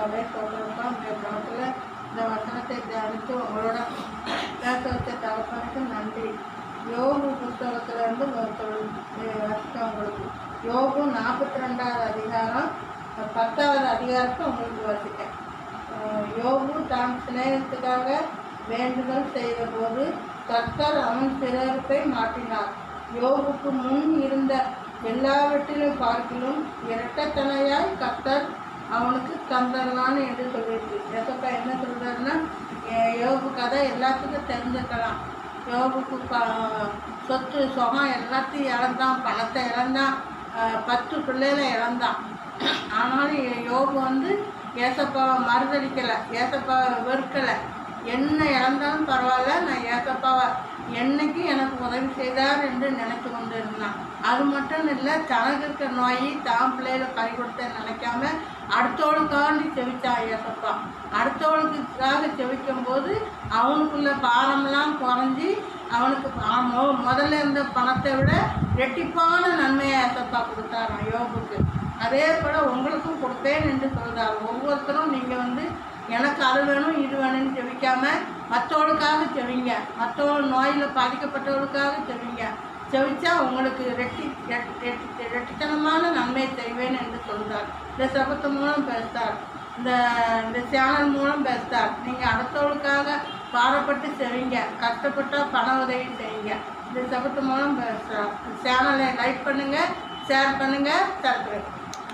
கத்தாவே சொல்கிறோம் இந்த பணத்தில் இந்த வசனத்தை தியானித்து உங்களோட பேச வச்ச நன்றி. யோகு புஸ்தகத்துல இருந்து உங்களுக்கு. யோகு நாற்பத்தி ரெண்டாவது அதிகாரம் பத்தாவது அதிகாரத்தை உங்களுக்கு வசிக்கேன் யோகு தான் சிநேகத்துக்காக வேண்டுதல் செய்த போது கர்த்தர் அவன் சிறப்பை மாற்றினார். யோகுக்கு முன் இருந்த எல்லாவற்றிலும் பார்க்கிலும் இரட்டத்தனையாய் கர்த்தர் அவனுக்கு தந்தரலான்னு என்று சொல்லியிருக்கு எசப்பா என்ன சொல்கிறாருன்னா யோபு கதை எல்லாத்துக்கும் தெரிஞ்சுக்கலாம் யோபுக்கு ப- சொத்து சுகம் எல்லாத்தையும் இழந்தான். பணத்தை இழந்தான். பத்து பிள்ளைகளை இழந்தான். ஆனாலும் யோபு வந்து ஏசப்பாவை மறுதளிக்கலை ஏசப்பாவை வெறுக்கலை. என்ன இழந்தாலும் பரவாயில்ல. நான் ஏசப்பாவை என்னைக்கு எனக்கு உதவி செய்தார் என்று நினைத்து கொண்டு இருந்தான் அது மட்டும் இல்லை தனக்கு இருக்க நோய் தான் பிள்ளைகளை கை கொடுத்த நினைக்காம அடுத்தவளுக்காண்டி செவிச்சான் ஏசப்பா அடுத்தவளுக்குக்காக செவிக்கும் போது அவனுக்குள்ள பாரம்லாம் குறைஞ்சி அவனுக்கு மொ- முதல்ல இருந்த பணத்தை விட ரெட்டிப்பான நன்மையை ஏசப்பா கொடுத்தாராம் யோகுக்கு அதே போல் உங்களுக்கும் கொடுப்பேன் என்று சொல்கிறார் ஒவ்வொருத்தரும் நீங்கள் வந்து எனக்கு அது வேணும் இது வேணும்னு செவிக்காமல் மற்றவளுக்காக செவிங்க. மற்றவள் நோயில் பாதிக்கப்பட்டவளுக்காக செவிங்க. செவிச்சா உங்களுக்கு ரெட்டி ரெட்- ரெட்டித்தனமான நன்மை செய்வேன் என்று சொல்கிறார் இந்த சபத்து மூலம் பேசுகிறார் இந்த இந்த சேனல் மூலம் பேசுகிறார் நீங்கள் அடுத்தவளுக்காக பாடப்பட்டு செவிங்க. கஷ்டப்பட்டால் பண உதவி செய்யுங்க. இந்த சபத்து மூலம் பேசுகிறார் சேனலை லைக் பண்ணுங்கள் ஷேர் பண்ணுங்கள் சப்ஸ்கிரைப்